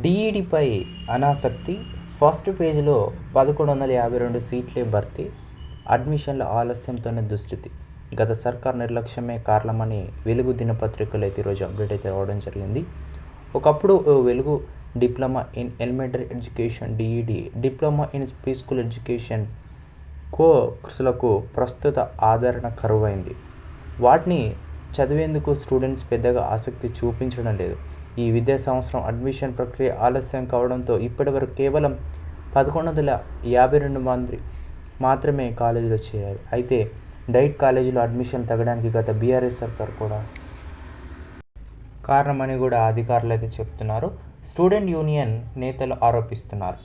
డిఈడిపై అనాసక్తి. First పేజీలో పదకొండు వందల యాభై రెండు సీట్లే భర్తీ. అడ్మిషన్ల ఆలస్యంతోనే దుస్థితి. గత సర్కార్ నిర్లక్ష్యమే కారణమని వెలుగు దినపత్రికలు అయితే ఈరోజు అప్డేట్ అయితే రావడం జరిగింది. ఒకప్పుడు వెలుగు diploma in elementary education DEd diploma in pre school education కోర్సులకు ప్రస్తుత ఆదరణ కరువైంది. వాటిని చదివేందుకు స్టూడెంట్స్ పెద్దగా ఆసక్తి చూపించడం లేదు. ఈ విద్యా సంవత్సరం అడ్మిషన్ ప్రక్రియ ఆలస్యం కావడంతో ఇప్పటివరకు కేవలం పదకొండు వందల యాభై రెండు మంది మాత్రమే కాలేజీలో చేరారు. అయితే డైట్ కాలేజీలో అడ్మిషన్ తగ్గడానికి గత బీఆర్ఎస్ సర్కార్ కూడా కారణమని కూడా అధికారులు అయితే చెప్తున్నారు. స్టూడెంట్ యూనియన్ నేతలు ఆరోపిస్తున్నారు.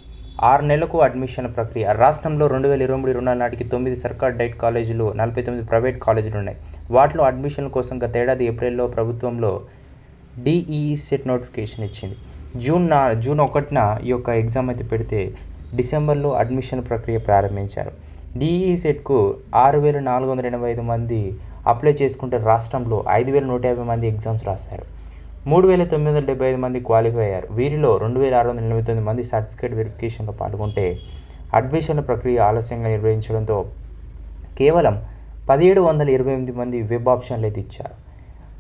ఆరు నెలలకు అడ్మిషన్ ప్రక్రియ. రాష్ట్రంలో రెండు వేల ఇరవై మూడు ఇరవై నాలుగు నాటికి తొమ్మిది సర్కార్ డైట్ కాలేజీలు నలభై తొమ్మిది ప్రైవేట్ కాలేజీలు ఉన్నాయి. వాటిలో అడ్మిషన్ల కోసం గత ఏడాది ఏప్రిల్లో ప్రభుత్వంలో డిఈఈ సెట్ నోటిఫికేషన్ ఇచ్చింది. జూన్ నా జూన్ ఒకటిన ఈ యొక్క ఎగ్జామ్ అయితే పెడితే డిసెంబర్లో అడ్మిషన్ ప్రక్రియ ప్రారంభించారు. డిఈఈ సెట్కు ఆరు వేల నాలుగు వందల ఎనభై ఐదు మంది అప్లై చేసుకుంటే రాష్ట్రంలో ఐదు వేల నూట యాభై మంది ఎగ్జామ్స్ రాశారు. మూడు వేల తొమ్మిది వందల డెబ్బై ఐదు మంది క్వాలిఫై అయ్యారు. వీరిలో రెండు వేల ఆరు వందల ఎనభై తొమ్మిది మంది సర్టిఫికేట్ వెరిఫికేషన్లో పాల్గొంటే అడ్మిషన్ల ప్రక్రియ ఆలస్యంగా నిర్వహించడంతో కేవలం పదిహేడు వందల ఇరవై ఎనిమిది మంది వెబ్ ఆప్షన్లు అయితే ఇచ్చారు.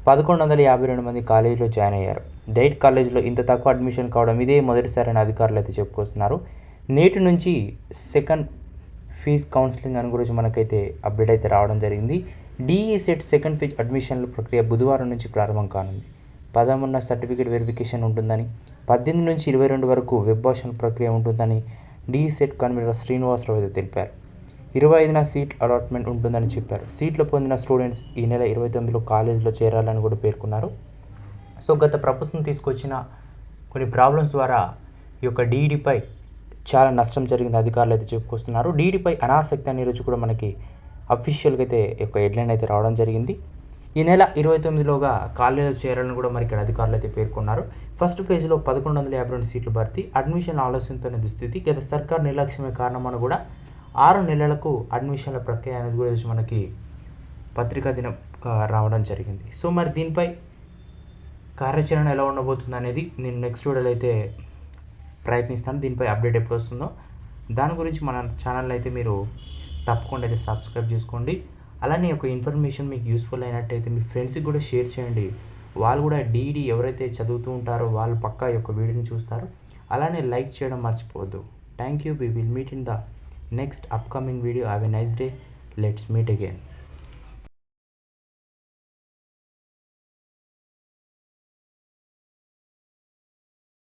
పదకొండు వందల యాభై రెండు మంది కాలేజీలో జాయిన్ అయ్యారు. డైట్ కాలేజీలో ఇంత తక్కువ అడ్మిషన్ కావడం ఇదే మొదటిసారి అని అధికారులు అయితే చెప్పుకొస్తున్నారు. నేటి నుంచి సెకండ్ ఫీజ్ కౌన్సిలింగ్ అని గురించి మనకైతే అప్డేట్ అయితే రావడం జరిగింది. డిఈ సెట్ సెకండ్ ఫీజ్ అడ్మిషన్ల ప్రక్రియ బుధవారం నుంచి ప్రారంభం కానుంది. పదమూడున సర్టిఫికేట్ వెరిఫికేషన్ ఉంటుందని పద్దెనిమిది నుంచి ఇరవై రెండు వరకు వెబ్ భాషణ ప్రక్రియ ఉంటుందని డిఈ సెట్ కన్వీనర్ శ్రీనివాసరావు అయితే తెలిపారు. ఇరవై ఐదున సీట్ అలాట్మెంట్ ఉంటుందని చెప్పారు. సీట్లు పొందిన స్టూడెంట్స్ ఈ నెల ఇరవై తొమ్మిదిలో కాలేజీలో చేరాలని కూడా పేర్కొన్నారు. సో గత ప్రభుత్వం తీసుకొచ్చిన కొన్ని ప్రాబ్లమ్స్ ద్వారా ఈ యొక్క డీఈడిపై చాలా నష్టం జరిగింది అధికారులు అయితే చెప్పుకొస్తున్నారు. డీడీపై అనాసక్తి అనే రోజు కూడా మనకి అఫీషియల్గా అయితే యొక్క హెడ్లైన్ అయితే రావడం జరిగింది. ఈ నెల ఇరవై తొమ్మిదిలోగా కాలేజీలో చేరాలని కూడా మరి ఇక్కడ అధికారులు అయితే పేర్కొన్నారు. ఫస్ట్ పేజీలో పదకొండు వందల యాభై రెండు సీట్లు భర్తీ అడ్మిషన్ ఆలస్యంతోనే దుస్థితి గత సర్కార్ నిర్లక్ష్యమే కారణమని కూడా ఆరు నెలలకు అడ్మిషన్ల ప్రక్రియ అనేది కూడా మనకి పత్రికా దినం రావడం జరిగింది. సో మరి దీనిపై కార్యాచరణ ఎలా ఉండబోతుంది అనేది నేను నెక్స్ట్ వీడియోలో అయితే ప్రయత్నిస్తాను. దీనిపై అప్డేట్ ఎప్పుడు వస్తుందో. దాని గురించి మన ఛానల్ అయితే మీరు తప్పకుండా అయితే సబ్స్క్రైబ్ చేసుకోండి. అలానే ఒక ఇన్ఫర్మేషన్ మీకు యూస్ఫుల్ అయినట్టయితే మీ ఫ్రెండ్స్కి కూడా షేర్ చేయండి. వాళ్ళు కూడా డీడీ ఎవరైతే చదువుతూ ఉంటారో వాళ్ళు పక్కా యొక్క వీడియోని చూస్తారు. అలానే లైక్ చేయడం మర్చిపోవద్దు. Thank you. We will meet in the next upcoming video have a nice day. Let's meet again.